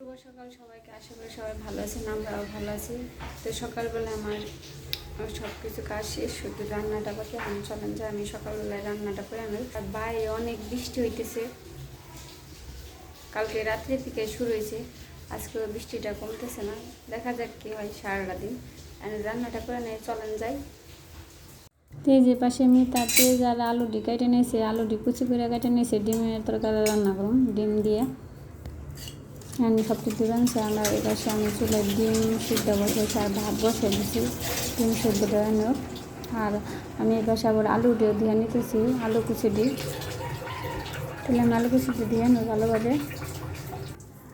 শুভ সকাল সবাইকে। আশা করি সবাই ভালো আছেন, আমরাও ভালো আছি। তো সকালবেলা আমার সব কিছু কাজ শেষ, শুধু রান্নাটা বাকি, আমি চলেন যে আমি সকালবেলায় রান্নাটা করে আনি। আর বাইরে অনেক বৃষ্টি হইতেছে। কালকে রাত্রে থেকে শুরু হয়েছে, আজকেও বৃষ্টিটা কমতেছে না। দেখা যাক কি হয় সারাটা দিন। আর রান্নাটা করে নিয়ে চলেন যাই। তেজে পাশে আমি তার তেজ আর আলুটি কেটে নিয়েছে, আলুটি কুচি করে কেটে নিয়েছে, ডিমের তরকারি রান্না করুন, ডিম দিয়ে। আমি সব কিছু জানছি আমরা পাশে আমি চুলে ডিম সিদ্ধ বসেছি আর ভাত বসে দিছি, ডিম সিদ্ধটা এনেও আর আমি পাশে আবার আলু দিয়ে দিয়ে নিতেছি, আলু কুচি দিই তাহলে আমি আলু কুচিটি দিয়ে নেব ভালোভাবে।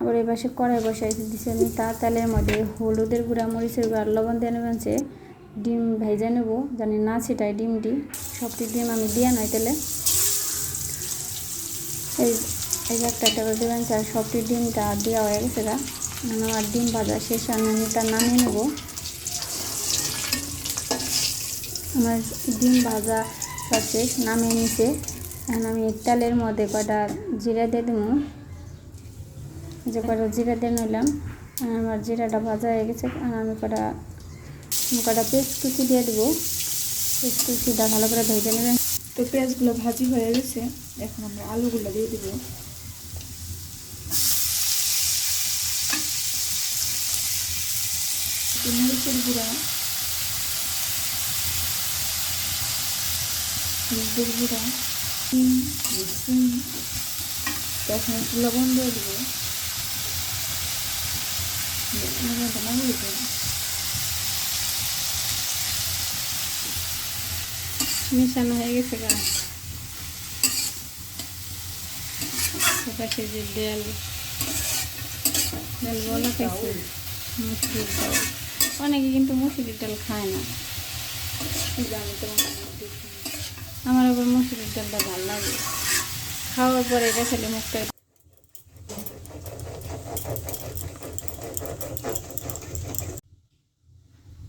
আবার এই পাশে কড়াই বসাই দিছি আমি, তা তেলের মধ্যে হলুদের গুঁড়া, মরিচের গুঁড়া লবণ দিয়ে নেবেন যে ডিম ভেজে নেব, জানি না ছিটাই ডিমটি সবটি ডিম আমি দিয়ে নয় তেলে এই এই যে একটা করে দেবেন স্যার সবটি ডিমটা দেওয়া হয়ে গেছে গা। এখন আমার ডিম ভাজা শেষ, আমি এটা নামিয়ে নেব। আমার ডিম ভাজা সব শেষ, নামিয়ে নিছে এখন আমি তেলের মধ্যে কটা জিরা দিয়ে দেবো। যে কটা জিরা দিয়ে নিলাম। আমার জিরাটা ভাজা হয়ে গেছে। আমি কটা কটা পেস্ট কুচি দিয়ে দেবো। পেস্ট কুচিটা ভালো করে ভেজে নেবেন। তো পেঁয়াজগুলো ভাজি হয়ে গেছে। এখন আমরা আলুগুলো দিয়ে দেবো। মরিচের গুঁড়া। হলুদের গুঁড়া সিম সিম তখন লবণ দিয়ে দেবো। লবণটা না বলতে মিশানো হয়ে গেছে গা। এপাশে যে অনেকে কিন্তু মুসুরির ডাল খায় না। আমার আবার মুসুরির ডালটা ভালো লাগে। খাওয়ার পরে এটা খেলে মুখটা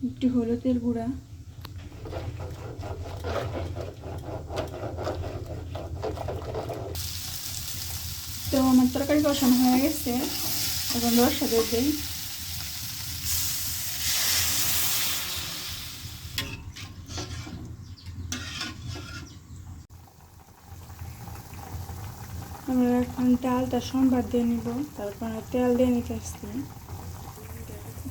একটু হলুদের গুঁড়া। তো আমার তরকারি কষানো হয়ে গেছে। এখন রসা দিয়ে দিই। আমরা এখন তেলটা সোমবার দিয়ে নিব, তারপর তেল দিয়ে নিতে আসছি।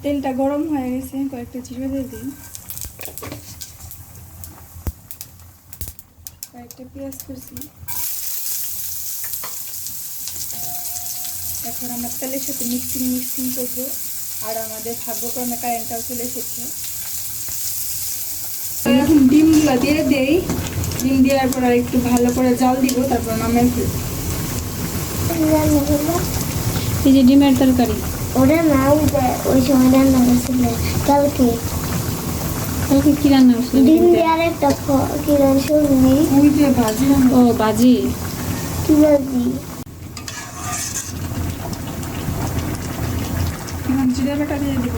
তেলটা গরম হয়ে গেছে, কয়েকটা জিরে দিয়ে দিই। কয়েকটা পেঁয়াজ করছি এখন আমরা তেলের সাথে মিক্সিং মিক্সিং করব। আর আমাদের ভাগ্যক্রমে কারেন্টটাও চলে এসেছে। এখন ডিমগুলো দিয়ে দেই। ডিম দেওয়ার পর একটু ভালো করে জাল দিব, তারপর নামের এই যে ডিমের তরকারি। ওটা না ওই সময় রান্না করছিল। কালকে। কালকে কি রান্না হয়েছিল ডিম দিয়ে আর একটা ফ- কি রান সবজি ওই যে ভাজি ও বাজি। কি ভাজি জিরে বাটা দিয়ে দিব।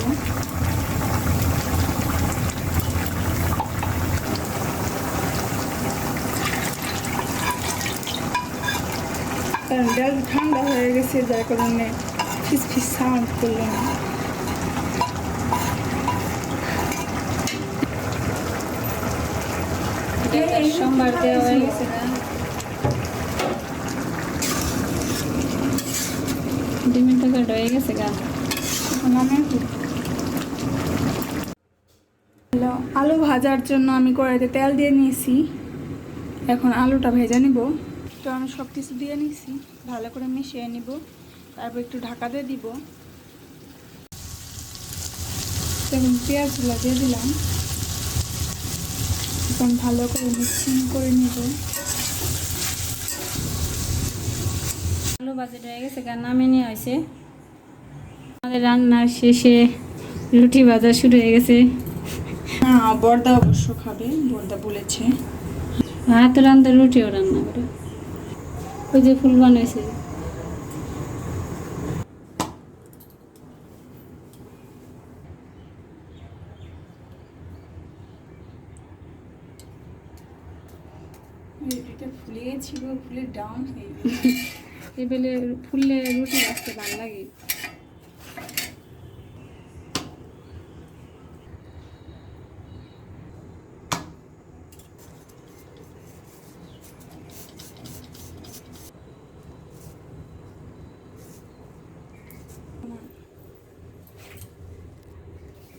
কারণ ডাল ঠান্ডা হয়ে গেছে যার কারণে ফিস ফিস সাউন্ড করল না। সোমবার দেওয়া হয়ে গেছে ডিমের তরকারিটা হয়ে গেছে গা। এখন হ্যালো আলু ভাজার জন্য আমি কড়াইতে তেল দিয়ে নিয়েছি। এখন আলুটা ভেজে নিব। তো আমি সব কিছু দিয়ে নিয়েছি ভালো করে মিশিয়ে নিব। তারপর একটু ঢাকা দিয়ে দিব। এখন পেঁয়াজগুলো দিয়ে দিলাম। এখন ভালো করে মিক্সিং করে নিব। আলু বাজেট হয়ে গেছে, গা নামে নিয়ে হয়েছে। আমাদের রান্নার শেষে রুটি ভাজা শুরু হয়ে গেছে। হ্যাঁ বর্দা অবশ্য খাবে, বর্দা বলেছে। ভাত রান্না রুটিও রান্না করে। ওই যে ফুল বানাইছে ফুলে ফুলিয়েছিল ফুলে ডাউন হয়ে এবেলে ফুললে রুটি বাঁচতে ভালো লাগে।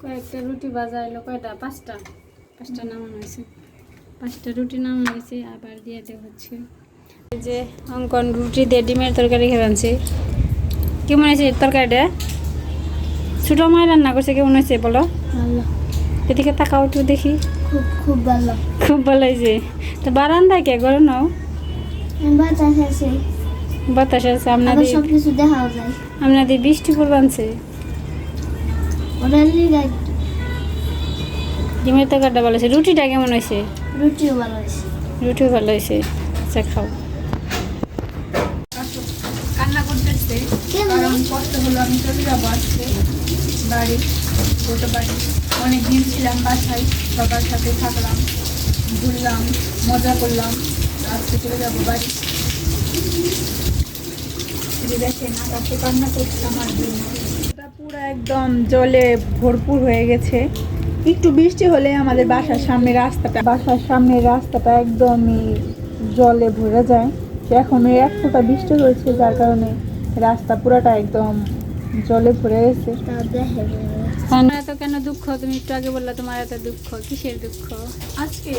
কয়েকটা রুটি ভাজা এলো কয়টা? পাঁচটা। পাঁচটা নামানো হয়েছে। পাঁচটা রুটি নামানো হয়েছে আবার দিয়ে দেওয়া হচ্ছে এই যে অঙ্কন রুটি দিয়ে ডিমের তরকারি খেয়ে আনছে কেমন হয়েছে তরকারিটা? ছোটো মায় রান্না করছে কেমন হয়েছে বলো? এদিকে তাকাও একটু দেখি। খুব খুব ভালো। খুব ভালো হয়েছে। তো বারান্দায় কে গরম নাও? বাতাস আছে। বাতাস আছে আপনাদের সব কিছু দেখাও যায়। আপনাদের বৃষ্টি পড়বে আনছে। ওটা লিগা ডিমের তরকারিটা ভালো হয়েছে। রুটিটা কেমন হয়েছে? রুটিও ভালো আছে রুটিও ভালো হয়েছে। আচ্ছা খাও। কান্না করতেছে? কারণ কষ্ট হলো আমি চলে যাব আজকে বাড়ি গোটা বাড়ি। অনেক দিন ছিলাম বাসায় সবার সাথে থাকলাম ঘুরলাম মজা করলাম। আজকে চলে যাব বাড়ি। যে দেখেন আকাশে কান্না করছে আমার জন্য। পুরো একদম জলে ভরপুর হয়ে গেছে। একটু বৃষ্টি হলে আমাদের বাসার সামনে রাস্তাটা বাসার সামনের রাস্তাটা একদমই জলে ভরে যায়। এখন এক ফোঁটা বৃষ্টি হয়েছে যার কারণে রাস্তা পুরোটা একদম জলে ভরে গেছে। তোমার এত কেন দুঃখ? তুমি একটু আগে বললে তোমার এত দুঃখ কিসের দুঃখ? আজকে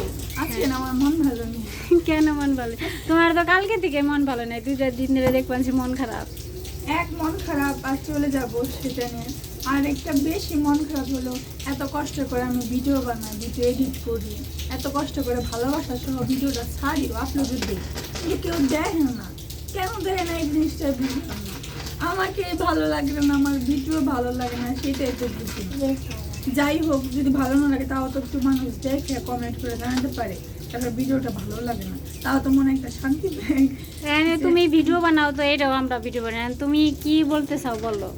আজকে না আমার মন ভালো নেই। কেন মন ভালো? তোমার তো কালকে থেকে মন ভালো নাই দুইটা দিন ধরে দেখবেন যে মন খারাপ। এক মন খারাপ আর চলে যাব সেটা নিয়ে। আর একটা বেশি মন খারাপ হলো, এত কষ্ট করে আমি ভিডিও বানাই ভিডিও এডিট করি। এত কষ্ট করে ভালোবাসা সহ ভিডিওটা ছাড়িও আপলোড দিই। কিন্তু কেউ দেখে না। কেন দেখে না এই জিনিসটা না আমাকে ভালো লাগে না, আমার ভিডিও ভালো লাগে না, সেটাই তো বুঝি। যাই হোক, যদি ভালো না লাগে তাও তো একটু মানুষ দেখে কমেন্ট করে জানাতে পারে। তারপর ভিডিওটা ভালো লাগে না। তাও তো মনে একটা শান্তি পায় তুমি ভিডিও বানাও তো, এটাও আমরা ভিডিও বানাই তুমি কি বলতে চাও বলো?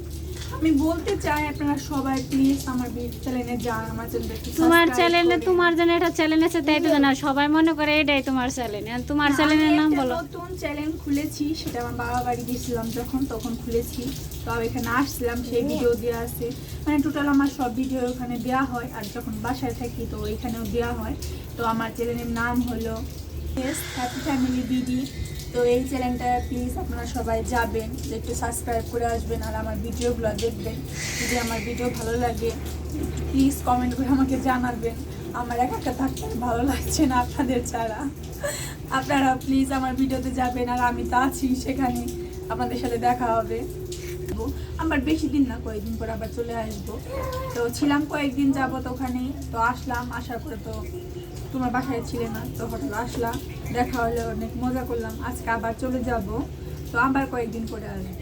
আমি বলতে চাই আপনারা সবাই প্লিজ আমার বিট চ্যানেলে যান আমার চ্যানেলটা তোমার চ্যানেলে তোমার জন্য একটা চ্যানেল আছে তাই তো জানা সবাই মনে করে এটাই তোমার চ্যানেল তোমার চ্যানেলের নাম বলো। নতুন চ্যানেল খুলেছি সেটা আমার বাবা বাড়ি গেছিলাম যখন তখন খুলেছি। তো আমি এখানে আসছিলাম সেই ভিডিও দেওয়া আছে। মানে টোটাল আমার সব ভিডিও ওখানে দেওয়া হয় আর যখন বাসায় থাকি তো এখানেও দেওয়া হয়। তো আমার চ্যানেলের নাম হলো হ্যাপি ফ্যামিলি বিডি তো এই চ্যানেলটা প্লিজ আপনারা সবাই যাবেন, একটু সাবস্ক্রাইব করে আসবেন আর আমার ভিডিওগুলো দেখবেন। যদি আমার ভিডিও ভালো লাগে প্লিজ কমেন্ট করে আমাকে জানাবেন। আমার একা একা থাকতে ভালো লাগছে না আপনাদের ছাড়া। আপনারা প্লিজ আমার ভিডিওতে যাবেন আর আমি তো আছি সেখানে। আপনাদের সাথে দেখা হবে। আমার বেশি দিন না, কয়েকদিন পর আবার চলে আসব। তো ছিলাম কয়েকদিন যাব তো ওখানেই তো আসলাম, আসার পরে তো তোমার বাসায় ছিলে না তো হঠাৎ আসলাম দেখা হলো অনেক মজা করলাম আজকে আবার চলে যাব। তো আবার কয়েকদিন পরে আসব।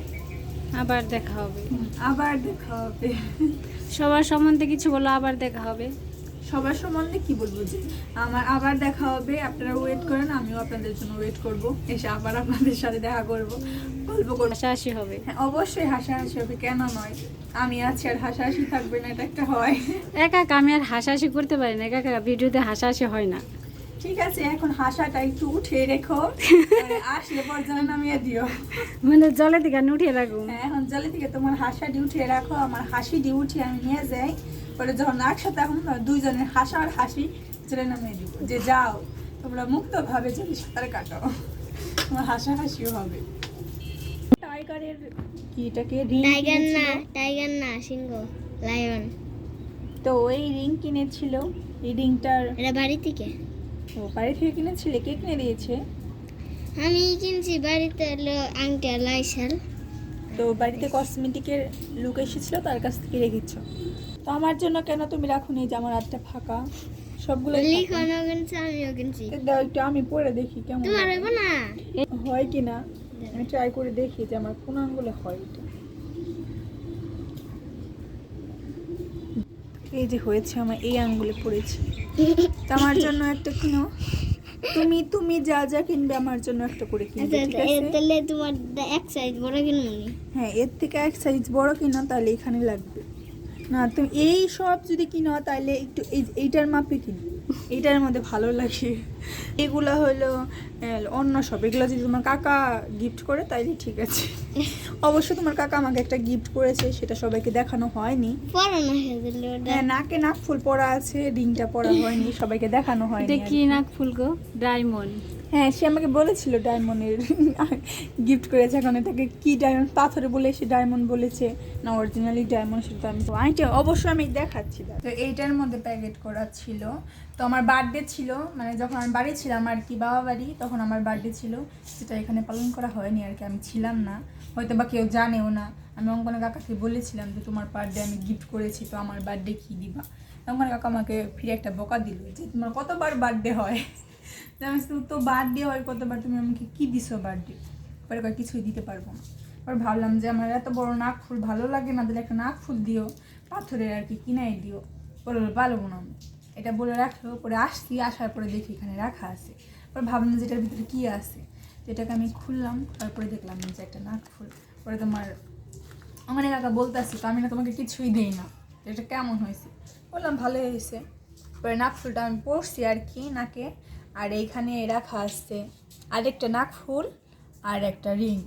আবার দেখা হবে। আবার দেখা হবে। সবার সম্বন্ধে কিছু বলো আবার দেখা হবে। সবার সম্বন্ধে কি বলব যে আমার আবার দেখা হবে আপনারা ওয়েট করেন আমিও আপনাদের জন্য ওয়েট করব। এসে আবার আপনাদের সাথে দেখা করব গল্প করব। হাসাহাসি হবে। হ্যাঁ অবশ্যই হাসাহাসি হবে কেন নয়? আমি আছি আর হাসাহাসি থাকবে না এটা একটা হয়। একা একা আমি আর হাসাহাসি করতে পারি না একা একা ভিডিওতে হাসাহাসি হয় না। ঠিক আছে এখন হাসাটা একটু উঠে রেখো আসলে পর যেন নামিয়ে দিও। মানে জলের দিকে উঠিয়ে রাখুন হ্যাঁ, এখন জলে থেকে তোমার হাসাটি উঠিয়ে রাখো আমার হাসিটি উঠিয়ে আমি নিয়ে যাই। পরে যখন একসাথে এখন দুইজনের হাসা আর হাসি জলে নামিয়ে দিব যে যাও তোমরা মুক্তভাবে যদি সাঁতার কাটো তোমার হাসা হাসিও হবে। টাইগারের কি এটাকে রিং টাইগার না টাইগার না সিংহ লায়ন। তো ওই রিং কিনেছিল এই রিংটার এটা বাড়ি থেকে। ও বাড়ি থেকে কিনেছিলে কে কিনে দিয়েছে? আমি কিনছি বাড়িতে হলো আংটি আর তো বাড়িতে কসমেটিকের লুক এসেছিল তার কাছ থেকে রেখেছ? তো আমার জন্য কেন তুমি রাখো নি যে আমার হাতটা ফাঁকা? সবগুলো দাও একটু আমি পরে দেখি কেমন হয়। কি না? আমি ট্রাই করে দেখি যে আমার কোন আঙ্গুলে হয় এটা। এই যে হয়েছে আমার এই আঙ্গুলে পড়েছে। তো আমার জন্য একটা কিনো। তুমি তুমি যা যা কিনবে আমার জন্য একটা করে কিনবে আচ্ছা ঠিক আচ্ছা, আছে? তাহলে তোমার এক সাইজ বড় কিনবো হ্যাঁ এর থেকে এক সাইজ বড় কিনো তাহলে এখানে লাগবে। না তুমি এই সব যদি কিনো তাহলে একটু এই এইটার মাপে কিনো। এইটার মধ্যে ভালো লাগে। এগুলো হলো অন্য সব। এগুলো যদি তোমার কাকা গিফট করে তাইলে ঠিক আছে। অবশ্য তোমার কাকা আমাকে একটা গিফট করেছে সেটা সবাইকে দেখানো হয়নি। হ্যাঁ নাকে নাক ফুল পরা আছে রিংটা পরা হয়নি সবাইকে দেখানো হয়নি এটা কি। নাক ফুল গো? ডায়মন্ড। হ্যাঁ সে আমাকে বলেছিল ডায়মন্ডের গিফট করেছে। এখন এটাকে কি ডায়মন্ড পাথরে বলে সে ডায়মন্ড বলেছে। না অরিজিনালি ডায়মন্ড সেটা আমি আইটা অবশ্যই আমি দেখাচ্ছি। তো এইটার মধ্যে প্যাকেট করা ছিল। তো আমার বার্থডে ছিল মানে যখন আমি বাড়ি ছিলাম আর কি, বাবা বাড়ি, তখন আমার বার্থডে ছিল। সেটা এখানে পালন করা হয়নি আর কি, আমি ছিলাম না। হয়তো বা কেউ জানেও না। আমি অঙ্কন কাকাকে বলেছিলাম যে, তোমার বার্থডে আমি গিফট করেছি, তো আমার বার্থডে কী দিবা? অঙ্কন কাকা আমাকে ফিরে একটা বকা দিল যে, তোমার কতবার বার্থডে হয়? আমি তো বার্থডে হয় কতবার? তুমি আমাকে কী দিছো বার্থডে পরে কয় কিছুই দিতে পারব না। পরে ভাবলাম যে আমার এত বড় নাক ফুল ভালো লাগে না তাহলে একটা নাক ফুল দিও পাথরের আর কি কিনাই দিও। বলল, পারব না। আমি এটা বলে রাখল পরে আসছি আসার পরে দেখি এখানে রাখা আছে। পরে ভাবলাম যে এটার ভিতরে কী আছে? যেটাকে আমি খুললাম তারপরে দেখলাম যে একটা নাক ফুল পরে তোমার আমার কাকা বলতে আসছে তো আমি না তোমাকে কিছুই দিই না। এটা কেমন হয়েছে? বললাম ভালোই হয়েছে। পরে নাক ফুলটা আমি পরছি আর কি নাকে। আর এইখানে রাখা আসছে আরেকটা নাক ফুল আর একটা রিং।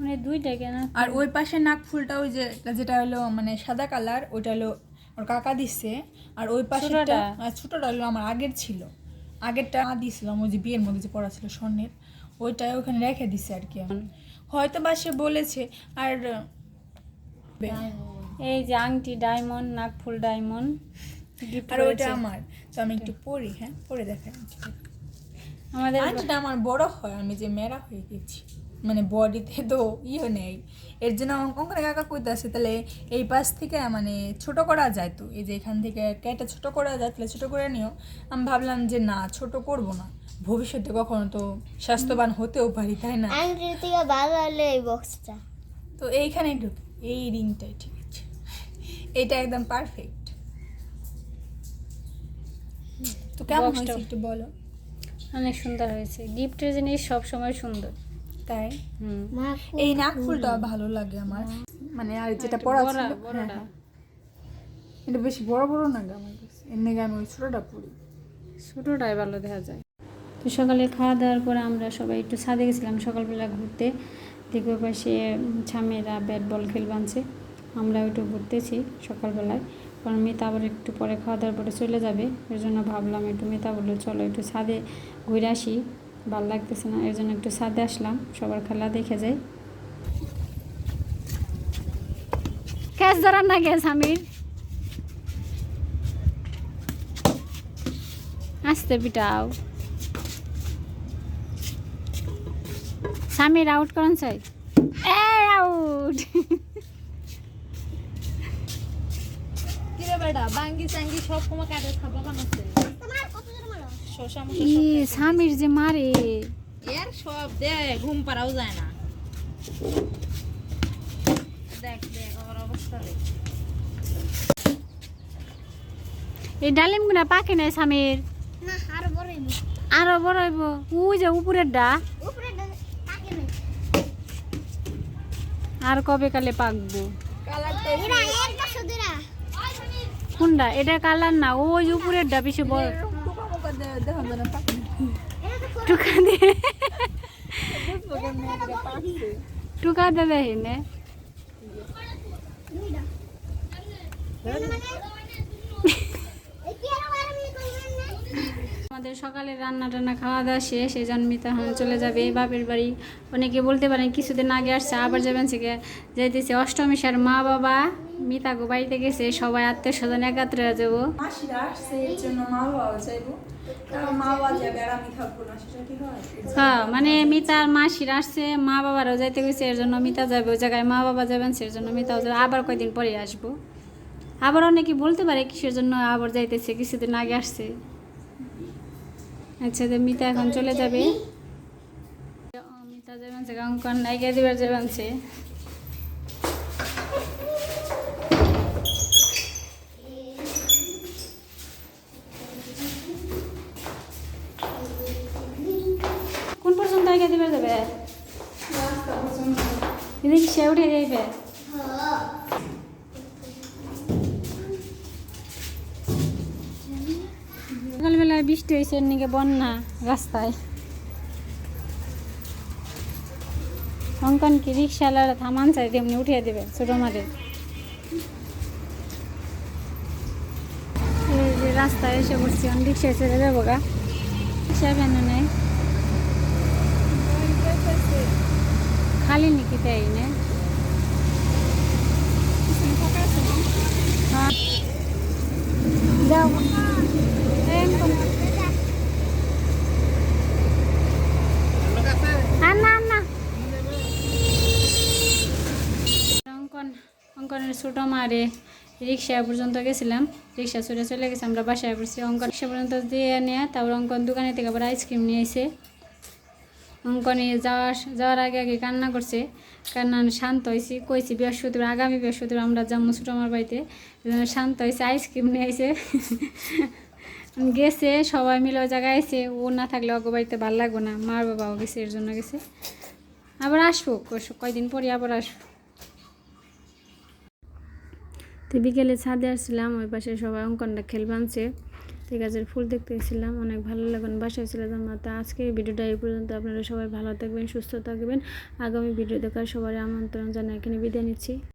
মানে দুইটা কেন? আর ওই পাশে নাক ফুলটা ওই যে যেটা হলো মানে সাদা কালার ওইটা হলো ওর কাকা দিচ্ছে আর ওই পাশেটা ছোটটা? আর ছোটটা হলো আমার আগের ছিল। আগেরটা দিয়েছিলাম ওই যে বিয়ের মধ্যে যে পড়া ছিল স্বর্ণের ওইটা ওখানে রেখে দিছে আর কি। হয়তো বা সে বলেছে আর এই যে আংটি ডায়মন্ড নাকফুল ডায়মন্ড আর ওইটা আমার। তো আমি একটু পড়ি হ্যাঁ পরে দেখাই আমাদের আংটিটা আমার বড় হয় আমি যে মেরা হয়ে গেছি মানে বডিতে তো ইয়ে নেই। এর জন্য অঙ্কনে কাকা কইতাছে তাহলে এই পাশ থেকে মানে ছোট করা যায় তো এই যে এখান থেকে কেটে ছোট করা যায় তাহলে ছোট করে নিও। আমি ভাবলাম যে না ছোট করব না। ভবিষ্যতে কখনো তো স্বাস্থ্যবান হতেও পারি তাই না? আংটির থেকে ভালো হলো এই বক্সটা তো এইখানে ঢুক এই রিংটাই ঠিক আছে। এটা একদম পারফেক্ট তো কেমন হয়েছে একটু বলো? অনেক সুন্দর হয়েছে। গিফটের জিনিস সব সময় সুন্দর। তাই? হুম। এই নাক ফুলটা ভালো লাগে আমার। মানে আর যেটা একটু পড়া ছিল বড়াটা। হ্যাঁ, হ্যাঁ। এটা বেশি বড় বড় না গো আমার কাছে। এর নাকি আমি ওই ছোটটা পড়ি ছোটোটাই ভালো দেখা যায়। তো সকালে খাওয়া দাওয়ার পরে আমরা সবাই একটু ছাদে গেছিলাম সকালবেলা ঘুরতে। দিকে পাশে ছামেরা ব্যাট বল খেল বানছে। আমরা একটু ঘুরতেছি সকালবেলায়। কারণ মিতা আবার একটু পরে খাওয়া দাওয়ার পরে চলে যাবে। ওই জন্য ভাবলাম একটু মিতা বলল চলো একটু ছাদে ঘুরে আসি ভালো লাগতেছে না এর জন্য একটু ছাদে আসলাম সবার খেলা দেখে যাই। ক্যাচ ধরার না গ্যাস আমির। আসতে পিটাও। স্বামীর আউট করেন চাই। আউট কিরে বেটা বাঙ্গি চাঙ্গি সব সময় কাটে খাবা বানাচ্ছে। জোরে ই সামির যে মারে। এর সব দে ঘুম পারাও যায় না। দেখ দেখ আমার অবস্থা দেখ। এই ডালিম পাকে নাই সামির না আরও বড় হইব। আরও বড় হইব? ওই যে উপরের ডা আর কবে কালে পাকবো? কোনটা? এটা কালার না ওই যে উপরের ডা বেশি বড় টুকা মুকা দেখা যায় না পাখি এরা তো টুকা দিয়ে টুকা আমাদের সকালে রান্না টান্না খাওয়া দাওয়া শেষ, এই জন্মিতা হন চলে যাবে এই বাপের বাড়ি। অনেকে বলতে পারেন কিছুদিন আগে আসছে, আবার যাবেন থেকে যাইতেছে অষ্টমীশার মা বাবা মিতাগো বাড়িতে গেছে, সবাই আত্মীয় স্বজন একাত্রে যাব। আসছে, এর জন্য মা বাবাও চাইব হয়? মানে মিতার মাসির আসছে, মা বাবারও যাইতে গেছে এর জন্য মিতা যাবে ওই জায়গায়, মা বাবা যাবেন সের জন্য মিতাও যাবে। আবার কয়দিন পরে আসব। আবার অনেকে বলতে পারে কিসের জন্য আবার যাইতেছে, কিছুদিন আগে আসছে। আচ্ছা তো মিতা এখন চলে যাবে। মিতা যাবেন অঙ্কন নাইকে দিবার যাবেন রিক্সা উঠে যাইবে। সকালবেলায় বৃষ্টি হয়েছে নিকে বন্যা রাস্তায়। অঙ্কন কি রিক্সাওয়ালারা থামান চাই তেমনি উঠিয়ে দেবে ছোটো যে রাস্তায় এসে বসছি অন রিক্সায় চলে যাব গা। রিক্সা কেন নেই। খালি নাকি তাই, না? ছোটো মারে রিক্সা পর্যন্ত গেছিলাম। রিক্সা চলে চলে গেছে, আমরা বাসায় পড়ছি অঙ্কন রিক্সা পর্যন্ত দিয়ে নিয়ে তারপর অঙ্কন দোকানে থেকে আবার আইসক্রিম নিয়ে এসে অঙ্কনে যাওয়ার যাওয়ার আগে আগে কান্না করছে। কান্না শান্ত হয়েছি কইছি বৃহস্পতিবার, আগামী বৃহস্পতিবার আমরা যাব ছোটো আমার বাড়িতে। শান্ত হয়েছে আইসক্রিম নিয়ে এসে গেছে, সবাই মিলে ওই জায়গায় এসে ও না থাকলে অগো বাড়িতে ভালো লাগবে না, মার বাবাও গেছে, এর জন্য গেছে। আবার আসব কয়দিন পরে আবার আসব। তো বিকেলে ছাদে আসছিলাম, ওই পাশে সবাই অঙ্কনটা খেল বানছে। ঠিক গাছের ফুল দেখতে এসেছিলাম অনেক ভালো লাগুন বাসায় ছিল আমরা তো আজকে ভিডিওটা এই পর্যন্ত। আপনারা সবাই ভালো থাকবেন, সুস্থ থাকবেন। আগামী ভিডিও দেখার সবার আমন্ত্রণ জানাই। এখানে বিদায় নিচ্ছি।